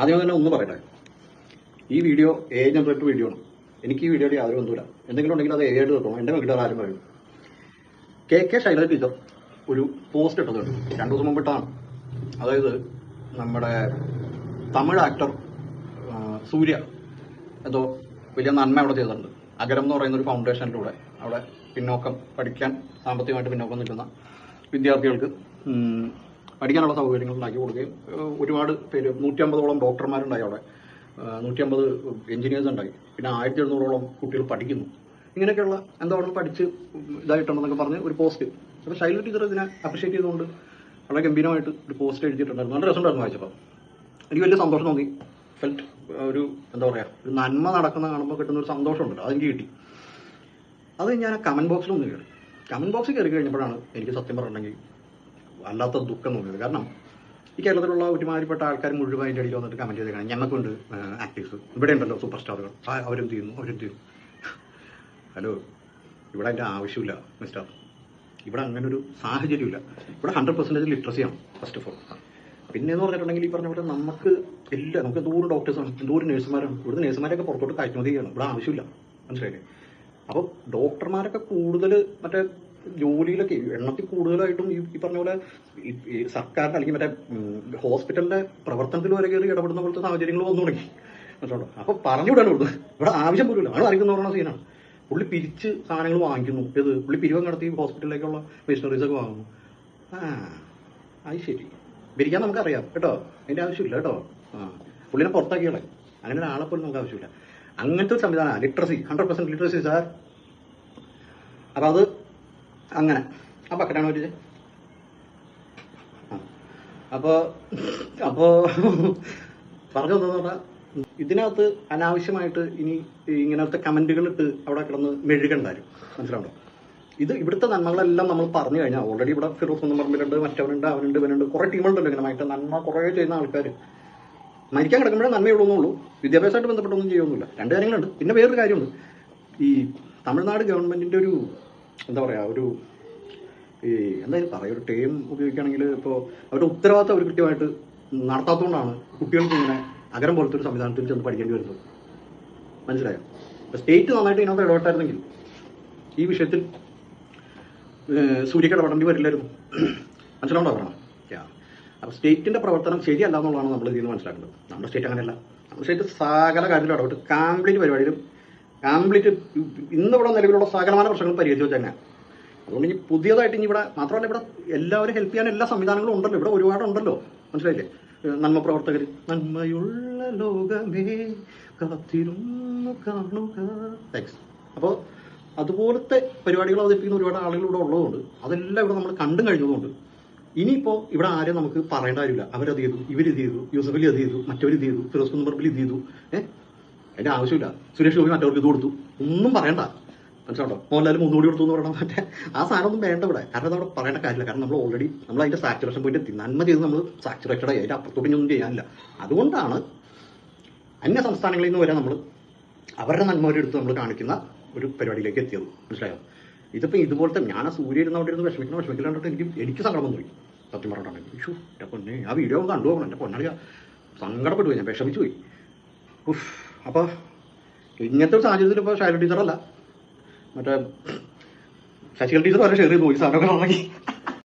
ആദ്യം തന്നെ ഒന്ന് പറയട്ടെ. ഈ വീഡിയോ എ ജനറേറ്റർ വീഡിയോ ആണ്. എനിക്ക് ഈ വീഡിയോയിൽ യാതൊരു ബന്ധമില്ല എന്തെങ്കിലും ഉണ്ടെങ്കിൽ അത് എ ആയിട്ട് കിട്ടണം എന്റെ വീട്ടിൽ ആരും പറയും കെ കെ ശൈലജ ടീച്ചർ ഒരു പോസ്റ്റ് ഇട്ടത് രണ്ടു ദിവസം മുമ്പിട്ടാണ് അതായത് നമ്മുടെ തമിഴ് ആക്ടർ സൂര്യ എന്തോ വലിയ നന്മ അവിടെ ചെയ്തിട്ടുണ്ട്. അഗരം എന്ന് പറയുന്ന ഒരു ഫൗണ്ടേഷനിലൂടെ അവിടെ പിന്നോക്കം പഠിക്കാൻ സാമ്പത്തികമായിട്ട് പിന്നോക്കം നിൽക്കുന്ന വിദ്യാർത്ഥികൾക്ക് പഠിക്കാനുള്ള സൗകര്യങ്ങൾ ഉണ്ടാക്കി കൊടുക്കുകയും ഒരുപാട് പേര് നൂറ്റമ്പതോളം ഡോക്ടർമാരുണ്ടായി അവിടെ. നൂറ്റമ്പത് എഞ്ചിനീയേഴ്സ് ഉണ്ടായി. പിന്നെ ആയിരത്തി എഴുന്നൂറോളം കുട്ടികൾ പഠിക്കുന്നു. ഇങ്ങനെയൊക്കെയുള്ള എന്താ പറയുക പഠിച്ച് ഇതായിട്ടുണ്ടെന്നൊക്കെ പറഞ്ഞ് ഒരു പോസ്റ്റ്. അപ്പോൾ ശൈല ടീച്ചർ ഇതിനെ അപ്രിഷ്യേറ്റ് ചെയ്തുകൊണ്ട് വളരെ ഗംഭീരമായിട്ട് ഒരു പോസ്റ്റ് എഴുതിയിട്ടുണ്ടായിരുന്നു. നല്ല രസമുണ്ടായിരുന്നു വായിച്ചപ്പോൾ എനിക്ക് വലിയ സന്തോഷം തോന്നി. ഫെൽറ്റ് ഒരു എന്താ പറയുക ഒരു നന്മ നടക്കുന്ന കാണുമ്പോൾ കിട്ടുന്ന ഒരു സന്തോഷമുണ്ടല്ലോ. അതെനിക്ക് കിട്ടി. അത് ഞാൻ കമന്റ് ബോക്സിലൊന്ന് കയറി കമന്റ് ബോക്സിൽ കയറി കഴിഞ്ഞപ്പോഴാണ് എനിക്ക് സത്യം പറഞ്ഞിട്ടുണ്ടെങ്കിൽ വല്ലാത്ത ദുഃഖം തോന്നിയത്. കാരണം ഈ കേരളത്തിലുള്ള ഒരുമാതിരിപ്പെട്ട ആൾക്കാർ മുഴുവൻ അതിന്റെ അടിയിൽ വന്നിട്ട് കമന്റ് ചെയ്ത് കാണാം ഞമ്മക്കുണ്ട് ആക്ടേഴ്സ് ഇവിടെ ഉണ്ടല്ലോ സൂപ്പർ സ്റ്റാറുകൾ അവരെന്ത് ചെയ്യുന്നു? അവരെന്ത് ചെയ്യുന്നു ഹലോ ഇവിടെ അതിന്റെ ആവശ്യമില്ല മിസ്റ്റർ ഇവിടെ അങ്ങനെ ഒരു സാഹചര്യമില്ല. ഇവിടെ ഹൺഡ്രഡ് പെർസെന്റേജ് ലിറ്ററസിയാണ് ഫസ്റ്റ് ഓഫ് ഓൾ പിന്നെ എന്ന് പറഞ്ഞിട്ടുണ്ടെങ്കിൽ ഈ പറഞ്ഞ പോലെ നമുക്ക് എല്ലാ നമുക്ക് എന്തോരം ഡോക്ടേഴ്സാണ് എന്തോരം നഴ്സുമാരാണ് ഇവിടുത്തെ നഴ്സുമാരൊക്കെ പുറത്തോട്ട് കയറ്റുമതി ചെയ്യണം. ഇവിടെ ആവശ്യമില്ല. മനസ്സിലായില്ലേ? അപ്പോൾ ഡോക്ടർമാരൊക്കെ കൂടുതൽ മറ്റേ ജോലിയിലൊക്കെ എണ്ണത്തിൽ കൂടുതലായിട്ടും ഈ പറഞ്ഞ പോലെ സർക്കാരിന്റെ അല്ലെങ്കിൽ മറ്റേ ഹോസ്പിറ്റലിന്റെ പ്രവർത്തനത്തിൽ വരെ കയറി ഇടപെടുന്ന പോലത്തെ സാഹചര്യങ്ങൾ വന്നു തുടങ്ങി. മനസ്സിലുണ്ടോ അപ്പൊ പറഞ്ഞു വിടാണ് ഇവിടുന്ന് ഇവിടെ ആവശ്യം പോലും ആണ് അറിയിക്കുന്ന പറഞ്ഞ സീനാണ്. പുള്ളി പിരിച്ച് സാധനങ്ങൾ വാങ്ങിക്കുന്നു. ഇത് പുള്ളി പിരിവം നടത്തി ഹോസ്പിറ്റലിലേക്കുള്ള മെഷീനറീസ് ഒക്കെ വാങ്ങുന്നു. ആ അത് ശരി. പിരിക്കാൻ നമുക്കറിയാം കേട്ടോ? അതിന്റെ ആവശ്യമില്ല കേട്ടോ? ആ പുള്ളിനെ പുറത്താക്കിയോളെ. അങ്ങനെ ഒരാളെ പോലും നമുക്ക് ആവശ്യമില്ല. അങ്ങനത്തെ ഒരു സംവിധാനം literacy hundred percent literacy sir അപ്പൊ അത് അങ്ങനെ. ആ ബക്കറ്റാണ് ഒരു അപ്പോ അപ്പോ പറഞ്ഞു പറഞ്ഞാൽ ഇതിനകത്ത് അനാവശ്യമായിട്ട് ഇനി ഇങ്ങനത്തെ കമന്റുകൾ ഇട്ട് അവിടെ കിടന്ന് മെഴുകണ്ടായിരുന്നു മനസ്സിലാവണ്ടോ? ഇത് ഇവിടുത്തെ നന്മകളെല്ലാം നമ്മൾ പറഞ്ഞു കഴിഞ്ഞാൽ ഓൾറെഡി ഇവിടെ ഫിറോസ് ഒന്നും പറമ്പിലുണ്ട് മറ്റവനുണ്ട് അവനുണ്ട് ഇവനുണ്ട് കുറെ ടീമുണ്ടല്ലോ ഇങ്ങനെ മറ്റേ നന്മ കുറേ ചെയ്യുന്ന ആൾക്കാർ മരിക്കാൻ കിടക്കുമ്പോഴേ നന്മയുള്ളൂ വിദ്യാഭ്യാസമായിട്ട് ബന്ധപ്പെട്ടൊന്നും ചെയ്യൊന്നുമില്ല. രണ്ട് കാര്യങ്ങളുണ്ട്. പിന്നെ വേറൊരു കാര്യമുണ്ട്. ഈ തമിഴ്നാട് ഗവൺമെന്റിന്റെ ഒരു എന്താ പറയുക ഒരു ഈ എന്തായാലും പറയാം ഒരു ടേം ഉപയോഗിക്കുകയാണെങ്കിൽ ഇപ്പോൾ അവരുടെ ഉത്തരവാദിത്തം അവർ കൃത്യമായിട്ട് നടത്താത്തതുകൊണ്ടാണ് കുട്ടികൾക്ക് ഇങ്ങനെ അകരം പോലത്തെ ഒരു സംവിധാനത്തിൽ ചെന്ന് പഠിക്കേണ്ടി വരുന്നത്. മനസ്സിലായോ? ഇപ്പൊ സ്റ്റേറ്റ് നന്നായിട്ട് ഇതിനകത്ത് ഇടപെട്ടായിരുന്നെങ്കിൽ ഈ വിഷയത്തിൽ സൂര്യക്ക് ഇടപെടേണ്ടി വരില്ലായിരുന്നു. മനസ്സിലാവണ്ടോ പറയണം യാ അപ്പൊ സ്റ്റേറ്റിന്റെ പ്രവർത്തനം ശരിയല്ല എന്നുള്ളതാണ് നമ്മൾ ഇതിൽ നിന്ന് മനസ്സിലാക്കേണ്ടത്. നമ്മുടെ സ്റ്റേറ്റ് അങ്ങനെയല്ല. നമ്മുടെ സ്റ്റേറ്റ് സകല കാര്യത്തിലും ഇടപെട്ട് കംപ്ലീറ്റ് പരിപാടിയിലും കംപ്ലീറ്റ് ഇന്നിവിടെ നിലവിലുള്ള സകലമാന പ്രശ്നങ്ങൾ പരിഹരിച്ചു വെച്ചാൽ അതുകൊണ്ട് ഇനി പുതിയതായിട്ട് ഇനി ഇവിടെ മാത്രമല്ല ഇവിടെ എല്ലാവരും ഹെൽപ്പ് ചെയ്യാൻ എല്ലാ സംവിധാനങ്ങളും ഉണ്ടല്ലോ. ഇവിടെ ഒരുപാടുണ്ടല്ലോ മനസ്സിലായില്ലേ? നന്മ പ്രവർത്തകർ. നന്മയുള്ള ലോകമേ കാത്തിരുന്നു കാണുക. താങ്ക്സ് അപ്പോൾ അതുപോലത്തെ പരിപാടികൾ അവതരിപ്പിക്കുന്ന ഒരുപാട് ആളുകൾ ഇവിടെ ഉള്ളതുകൊണ്ട് അതെല്ലാം ഇവിടെ നമ്മൾ കണ്ടും കഴിഞ്ഞതുകൊണ്ട് ഇനിയിപ്പോൾ ഇവിടെ ആരും നമുക്ക് പറയേണ്ട കാര്യമില്ല. അവരത് ചെയ്തു ഇവരിത് ചെയ്തു യൂസഫലി അത് ചെയ്തു മറ്റവർ ഇത് ചെയ്തു ഫിറോസ് കുന്നുപറമ്പിൽ ഇത് ചെയ്തു. ഏഹ് അതിന്റെ ആവശ്യമില്ല. സുരേഷ് ഗോപി മറ്റവർക്ക് ഇത് കൊടുത്തു. ഒന്നും പറയണ്ട. മനസ്സിലാട്ടോ മോഹൻലാൽ മൂന്ന് കോടി കൊടുത്തു എന്ന് പറയണം മറ്റേ ആ സാധനം ഒന്നും വേണ്ട ഇവിടെ. കാരണം നമ്മൾ പറയേണ്ട കാര്യമില്ല. കാരണം നമ്മൾ ഓൾറെഡി നമ്മൾ അതിന്റെ സാച്ചുറേഷൻ പോയിന്റ് എത്തി നന്മ ചെയ്ത് നമ്മൾ സാച്ചുറേറ്റഡ് ആയി. അതിന്റെ അപ്പുറത്തോട്ട് ഒന്നും ചെയ്യാനില്ല. അതുകൊണ്ടാണ് അന്യ സംസ്ഥാനങ്ങളിൽ നിന്ന് വരെ നമ്മൾ അവരുടെ നന്മ എടുത്ത് നമ്മൾ കാണിക്കുന്ന ഒരു പരിപാടിയിലേക്ക് എത്തിയത്. മനസ്സിലായോ? ഇതിപ്പോ ഇതുപോലത്തെ ഞാൻ ആ സൂര്യ ഇരുന്ന അവിടെ ഇരുന്ന് വിഷമിക്കണം വിഷമിക്കലാണ്ടിട്ട് എനിക്ക് എനിക്ക് സങ്കടം തോന്നി. സത്യം പറഞ്ഞിട്ടുണ്ടെങ്കിൽ ഇഷു എന്റെ പൊന്നെ ആ വീഡിയോ കണ്ടു പോകണം. എന്റെ സങ്കടപ്പെട്ടു പോയി ഞാൻ വിഷമിച്ചു പോയി ഉഫ്. അപ്പോൾ ഇങ്ങനത്തെ ഒരു സാഹചര്യത്തിൽ ഇപ്പോൾ ഷൈല ടീച്ചറല്ല. മറ്റേ ശശികല ടീച്ചർ വരെ ഷെയർ ചെയ്തു പോയി സാധനമൊക്കെ ഉണ്ടെങ്കിൽ